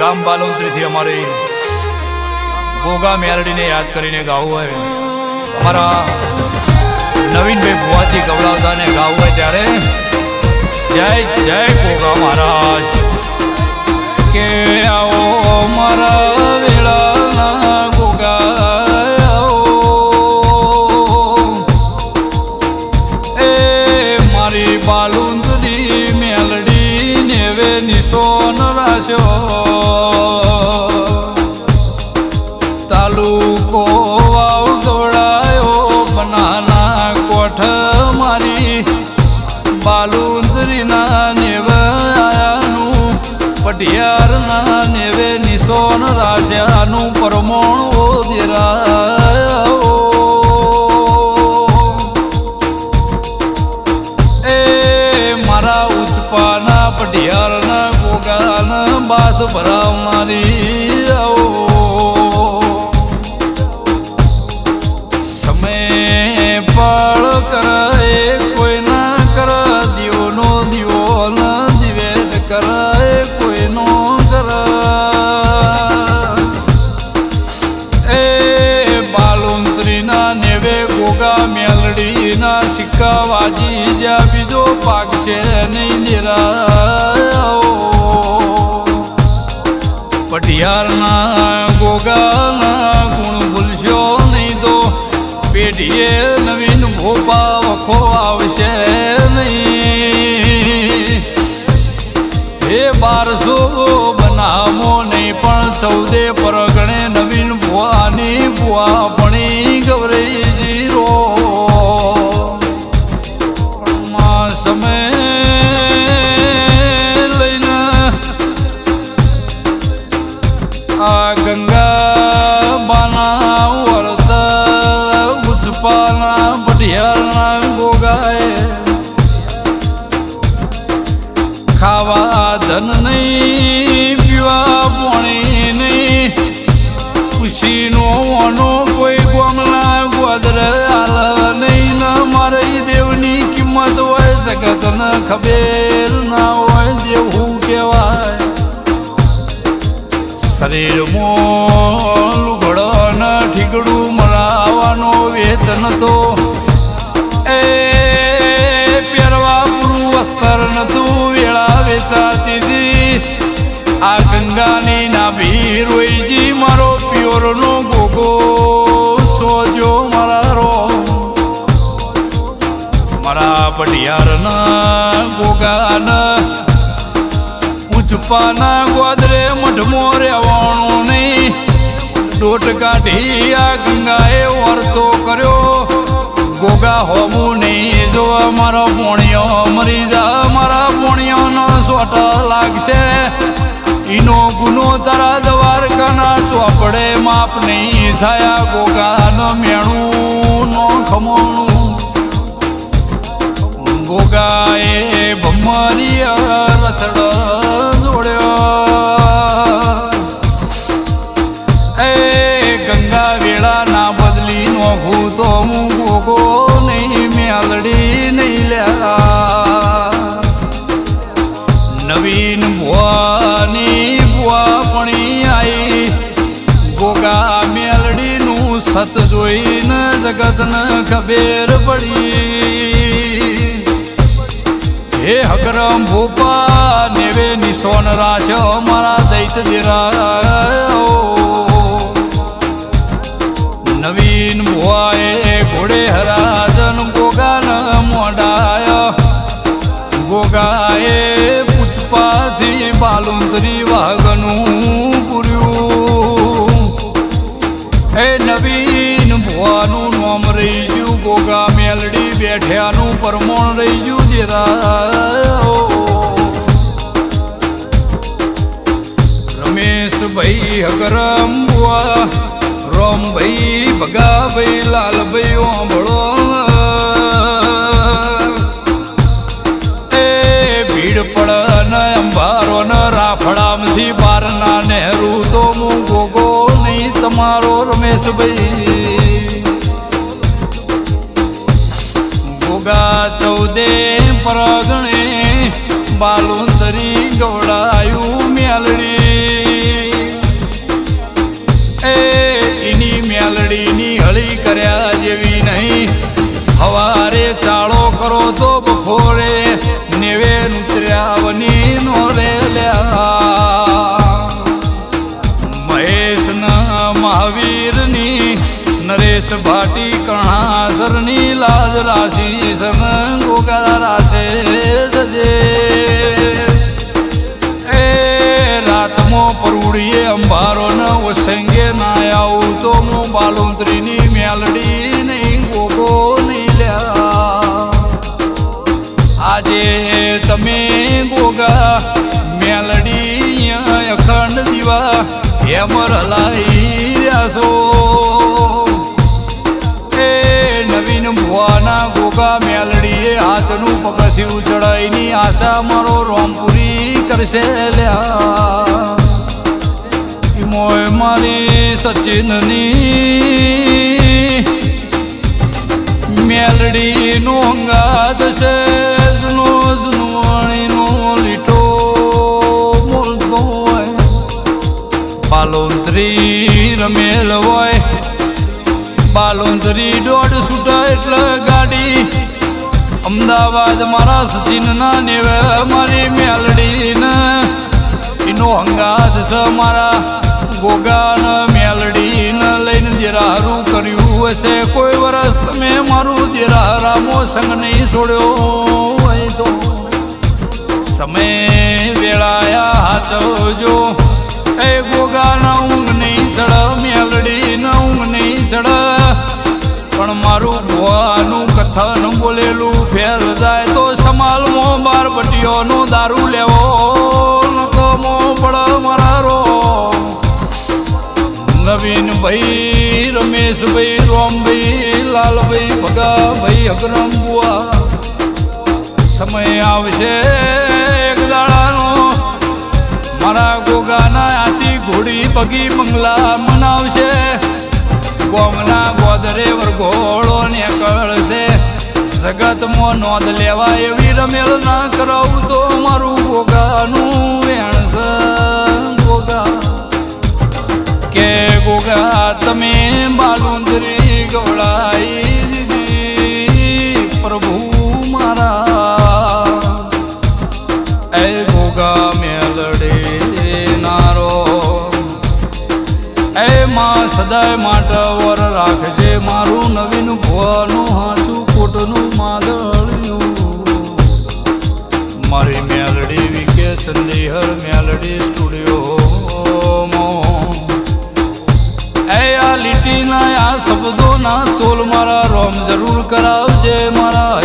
ગામ બાલોંત્રીથી અમારે ગોગા મેલડીને યાદ કરીને ગાવું હોય. અમારા નવીનભાઈ ભુવાજી ગવડાવતા ને ગાવું હોય ત્યારે જય જય ગોગા મહારાજ. કે આવો નિશોન રાશ્યો તાલુકો વાવ દોડાયો બનાના કોઠ મારી, બાલુંદરીના નેવાયાનું પટિયારના નેવે નિશોન રાશ્યાનું પરમોણ ગોગાના બાદ ભરાવનારી આવો. સમય પળ કરે કોઈના કર દીવનો દીવો ન કરે કોઈનો કર એ બાલુંત્રીના નેવે ગોગા મેલડીના સિક્કા વાજી જ્યાં બીજો પાકશે નહીં નિરાયો પટિયારના ગોગાના ગુણ ભૂલશો નહીં તો પેઢીએ નવીન ભોપા વખો આવશે નહીં. હે બારસો બનાવો નહીં પણ ચૌદે પરગણે નવીન ભુવાની ભુવા ભણી ગૌરી આ ગંગા બાના વળત ઉજપાના પઢિયારના ગોગાએ ખાવા ધન નહીં પીવા પાણી નહીં ખુશીનો ઓનો કોઈ ગોમના ગોદર આલ નહીં મારી દેવની કિંમત હોય જગત ન ખબેર લુગડો ન ઠીકડું મરાવાનો વેતન તો એ પહેરવા પૂરું વસ્ત્ર નતું, વેળા વેચાતી હતી આ ગંગાની નાભી રોઈજી, મારો પિયોરનો ગોગો ચોજો મારા રો. મારા પટિયારના ગોગાના ઉચપાના ગોદરે મઢમો રહેવાનું નહીં. ડોટ કાઢી આ ગંગાએ વર્તો કર્યો. ગોગા હોમું નહીં જો મારો પોણિયો મરી જા મારા પોણિયોનો સોટ લાગશે. ઈનો ગુનો તારા દ્વારકાના ચોપડે માપ નહીં થયા ગોગાનો મેણું નો ખમણું. ગોગાએ ભમરીય જગતને ખબેર પડી. હે હકરમ ભૂપા નેવે નિશોન રાશ મારા દૈત દિરાયો બેઠ્યાનું પરમોણ રહી ગયું દેરાયો રમેશભાઈ હગરમ બુઆ રોમભાઈ ભગાભાઈ, લાલભાઈ ઓંભળો એ ભીડ પડ ન અંબારો ન રાફડામથી બારના નહેરુ તો હું ગોગો નહીં, તમારો રમેશભાઈ. દે પરગણે બાલુંતરી ગવડાયું મેલડી એ એની મેલડીની હળી કર્યા જેવી નહીં. હવારે ચાળો કરો તો બપોરે નેવે નુતર્યાવની નોરે લ્યા. મહેશના મહાવીરની નરેશ ભાટી કણાસરની લાજ રાશિ સન ગોગા રાશે જજે. એ રાતમો પરુડીએ અંબારો ન વસંગે ના આવું તો હું બાલુંત્રીની મેલડી નહીં ગોગો નહીં લ્યા. આજે તમે ગોગા મેલડી અખંડ દીવા એમ રલાઈ રહ્યા છો. હાથનું ઉજળાઈની આશા મારો રોમપુરી કરશે લ્યા. મોય મારી સચિનની મેલડી નો અંગાત છે, જૂનો જૂનવાણીનો લીટો બોલતો હોય. બાલોંતરી રમેલ હોય, બાલોંતરી દોઢ છૂટા એટલે ગાડી અમદાવાદ મારા સચિનના નેવે મારી મેલડીને. એનો હંગાત છે મારા ગોગાન મેલડીને. લઈને દેરારું કર્યું હશે, કોઈ વરસ તમે મારું દેરારામો સંગ નહીં છોડ્યો હોય તો. સમય વેળાયા હાચવજો. એ ગોગાના દારૂ લેવો નકમો પડ મરારો. નવીન ભાઈ રમેશભાઈ રોમભાઈ લાલભાઈ ભગાભાઈ અગ્રમ બુઆ સમય આવશે એક દાડાનો. મારા ગોગાના હાથી ઘોડી પગી બંગલા મનાવશે. ગોમના ગોદરે વરઘોડો નીકળશે. જગતમાં નોંધ લેવા એવી રમેલ ના કરાવું તો મારું ગોગાનું વેણશે ગોગા. કે ગોગા, તમે બાલુંદરી ગવડાઈ દીધી. પ્રભુ મારા. એ ગોગા, મેલડે નારો. એ માં સદાય માટે વર રાખજે મારું નવીન ભુવાનું ખોટનું માદળ્યું મારી મેલડી વિકે ચંદીહર મેલડી સ્ટુડિયો એ આ લીટીના આ શબ્દોના તોલ મારા રોમ જરૂર કરાવજે મારો